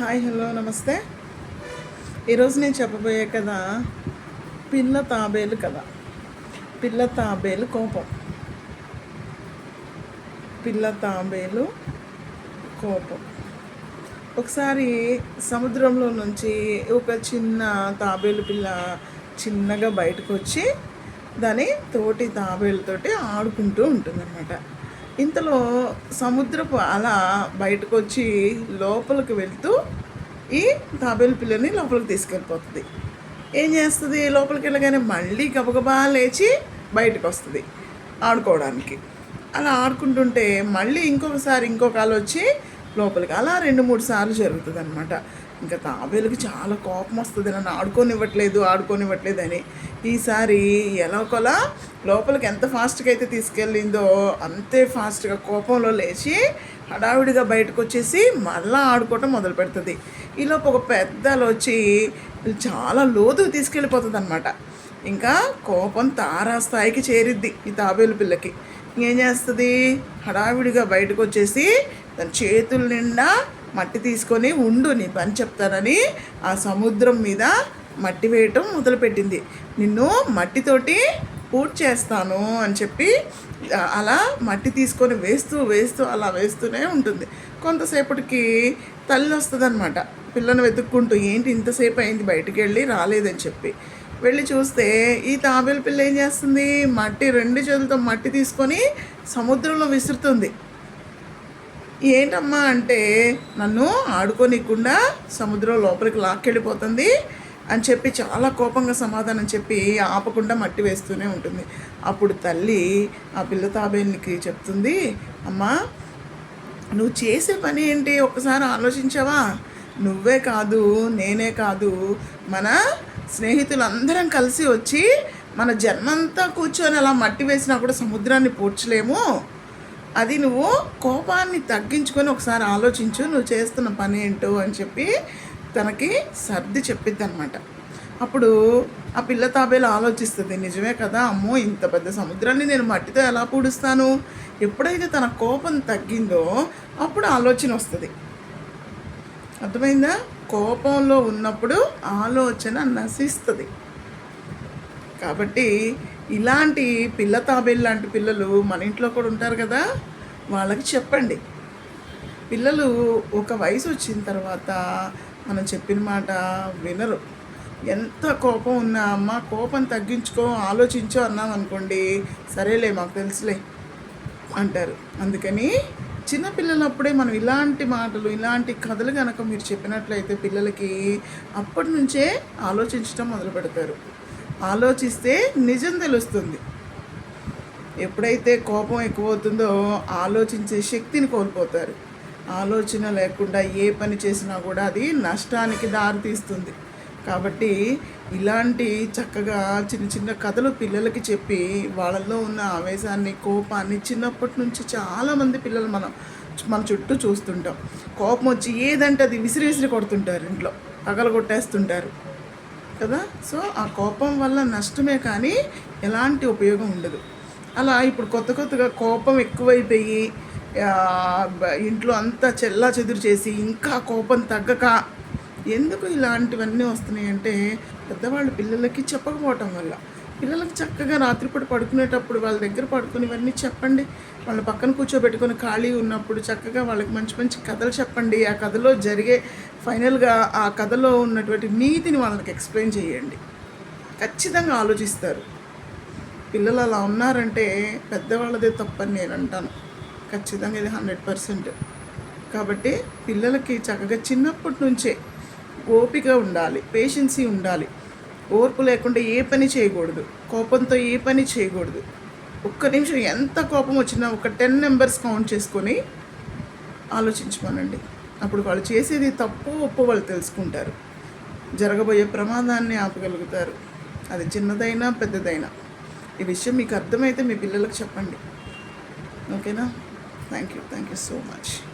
Hi hello నమస్తే. ఈరోజు నేను చెప్పబోయే కథ పిల్ల తాబేలు కథ. పిల్ల తాబేలు కోపం. పిల్ల తాబేలు కోపం. ఒకసారి సముద్రంలో నుంచి ఒక చిన్న తాబేలు పిల్ల చిన్నగా బయటకు వచ్చి దాని తోటి తాబేలుతోటి ఆడుకుంటూ ఉంటుందన్నమాట. ఇంతలో సముద్రపు అల బయటకు వచ్చి లోపలికి వెళ్తూ ఈ తాబేలు పిల్లని లోపలికి తీసుకెళ్ళిపోతుంది. ఏం చేస్తుంది? లోపలికి వెళ్ళగానే మళ్ళీ గబగబా లేచి బయటకు వస్తుంది ఆడుకోవడానికి. అలా ఆడుకుంటుంటే మళ్ళీ ఇంకొకసారి ఇంకొక అల వచ్చి లోపలికి అలా రెండు మూడు సార్లు జరుగుతుంది అనమాట ఇంకా తాబేలుకి చాలా కోపం వస్తుంది. నన్ను ఆడుకోనివ్వట్లేదు ఆడుకోనివ్వట్లేదు అని ఈసారి ఎలాగోలా లోపలికి ఎంత ఫాస్ట్గా అయితే తీసుకెళ్ళిందో అంతే ఫాస్ట్గా కోపంలో లేచి హడావిడిగా బయటకు వచ్చేసి మళ్ళీ ఆడుకోవటం మొదలు పెడుతుంది. ఈలోపు ఒక పెద్దలు వచ్చి చాలా లోతు తీసుకెళ్ళిపోతుంది అనమాట ఇంకా కోపం తారా స్థాయికి చేరిద్ది ఈ తాబేలు పిల్లకి. ఏం చేస్తుంది? హడావిడిగా బయటకు వచ్చేసి తన చేతుల నిండా మట్టి తీసుకొని ఉండు నీ పని చెప్తానని ఆ సముద్రం మీద మట్టి వేయటం మొదలుపెట్టింది. నిన్ను మట్టితోటి పూర్తి చేస్తాను అని చెప్పి అలా మట్టి తీసుకొని వేస్తూ వేస్తూ అలా వేస్తూనే ఉంటుంది. కొంతసేపటికి తల్లి వస్తుందన్నమాట. పిల్లను వెతుక్కుంటూ ఏంటి ఇంతసేపు అయింది బయటికి వెళ్ళి రాలేదని చెప్పి. వెళ్ళి చూస్తే ఈ తాబేలు పిల్ల ఏం చేస్తుంది? మట్టి రెండు చేతులతో మట్టి తీసుకొని సముద్రంలో విసురుతుంది. ఏంటమ్మా అంటే నన్ను ఆడుకోనికుండా సముద్రం లోపలికి లాక్కెళ్ళిపోతుంది అని చెప్పి చాలా కోపంగా సమాధానం చెప్పి ఆపకుండా మట్టి వేస్తూనే ఉంటుంది. అప్పుడు తల్లి ఆ పిల్ల తాబేనికి చెప్తుంది అమ్మా నువ్వు చేసే పని ఏంటి? ఒకసారి ఆలోచించావా? నువ్వే కాదు నేనే కాదు. మన స్నేహితులందరం కలిసి వచ్చి మన జన్మంతా కూర్చొని అలా మట్టి వేసినా కూడా సముద్రాన్ని పూడ్చలేము. అది నువ్వు కోపాన్ని తగ్గించుకొని ఒకసారి ఆలోచించు నువ్వు చేస్తున్న పని ఏంటో అని చెప్పి తనకి సర్ది చెప్పిద్ది అనమాట అప్పుడు ఆ పిల్ల తాబేలు ఆలోచిస్తుంది నిజమే కదా అమ్మో ఇంత పెద్ద సముద్రాన్ని నేను మట్టితో ఎలా పూడుస్తాను? ఎప్పుడైతే తన కోపం తగ్గిందో అప్పుడు ఆలోచన వస్తుంది. అర్థమైందా? కోపంలో ఉన్నప్పుడు ఆలోచన నశిస్తుంది. కాబట్టి ఇలాంటి పిల్ల తాబేలు లాంటి పిల్లలు మన ఇంట్లో కూడా ఉంటారు కదా వాళ్ళకి చెప్పండి. పిల్లలు ఒక వయసు వచ్చిన తర్వాత మనం చెప్పిన మాట వినరు. ఎంత కోపం ఉన్నా అమ్మ కోపం తగ్గించుకో ఆలోచించో అన్నాం అనుకోండి సరేలే మాకు తెలుసులే అంటారు. అందుకని చిన్నపిల్లలప్పుడే మనం ఇలాంటి మాటలు ఇలాంటి కథలు కనుక మీరు చెప్పినట్లయితే పిల్లలకి అప్పటి నుంచే ఆలోచించడం మొదలు పెడతారు ఆలోచిస్తే నిజం తెలుస్తుంది. ఎప్పుడైతే కోపం ఎక్కువ అవుతుందో ఆలోచించే శక్తిని కోల్పోతారు. ఆలోచన లేకుండా ఏ పని చేసినా కూడా అది నష్టానికి దారితీస్తుంది. కాబట్టి ఇలాంటి చక్కగా చిన్న చిన్న కథలు పిల్లలకి చెప్పి వాళ్ళల్లో ఉన్న ఆవేశాన్ని కోపాన్ని చిన్నప్పటి నుంచి చాలామంది పిల్లలు మనం మన చుట్టూ చూస్తుంటాం. కోపం వచ్చి ఏదంటే అది విసిరి విసిరి కొడుతుంటారు ఇంట్లో. పగలగొట్టేస్తుంటారు. కదా? సో ఆ కోపం వల్ల నష్టమే కానీ ఎలాంటి ఉపయోగం ఉండదు. అలా ఇప్పుడు కొత్త కొత్తగా కోపం ఎక్కువైపోయి ఇంట్లో అంతా చెల్లా చెదురు చేసి ఇంకా కోపం తగ్గక ఎందుకు ఇలాంటివన్నీ వస్తున్నాయి అంటే పెద్దవాళ్ళు పిల్లలకి చెప్పకపోవటం వల్ల. పిల్లలకి చక్కగా రాత్రిపూట పడుకునేటప్పుడు వాళ్ళ దగ్గర పడుకుని ఇవన్నీ చెప్పండి. వాళ్ళ పక్కన కూర్చోబెట్టుకొని ఖాళీ ఉన్నప్పుడు చక్కగా వాళ్ళకి మంచి మంచి కథలు చెప్పండి. ఆ కథలో జరిగే ఫైనల్గా ఆ కథలో ఉన్నటువంటి నీతిని వాళ్ళకి ఎక్స్ప్లెయిన్ చేయండి. ఖచ్చితంగా ఆలోచిస్తారు. పిల్లలు అలా ఉన్నారంటే పెద్దవాళ్ళదే తప్పని నేను అంటాను. ఖచ్చితంగా ఇది హండ్రెడ్ పర్సెంట్. కాబట్టి పిల్లలకి చక్కగా చిన్నప్పటి నుంచే ఓపిక ఉండాలి పేషెన్సీ ఉండాలి. ఓర్పు లేకుండా ఏ పని చేయకూడదు. కోపంతో ఏ పని చేయకూడదు. ఒక్క నిమిషం ఎంత కోపం వచ్చినా ఒక టెన్ నెంబర్స్ కౌంట్ చేసుకొని ఆలోచించమనండి. అప్పుడు వాళ్ళు చేసేది తప్పు ఒప్పు వాళ్ళు తెలుసుకుంటారు. జరగబోయే ప్రమాదాన్ని ఆపగలుగుతారు. అది చిన్నదైనా పెద్దదైనా. ఈ విషయం మీకు అర్థమైతే మీ పిల్లలకు చెప్పండి. ఓకేనా? Thank you thank you so much.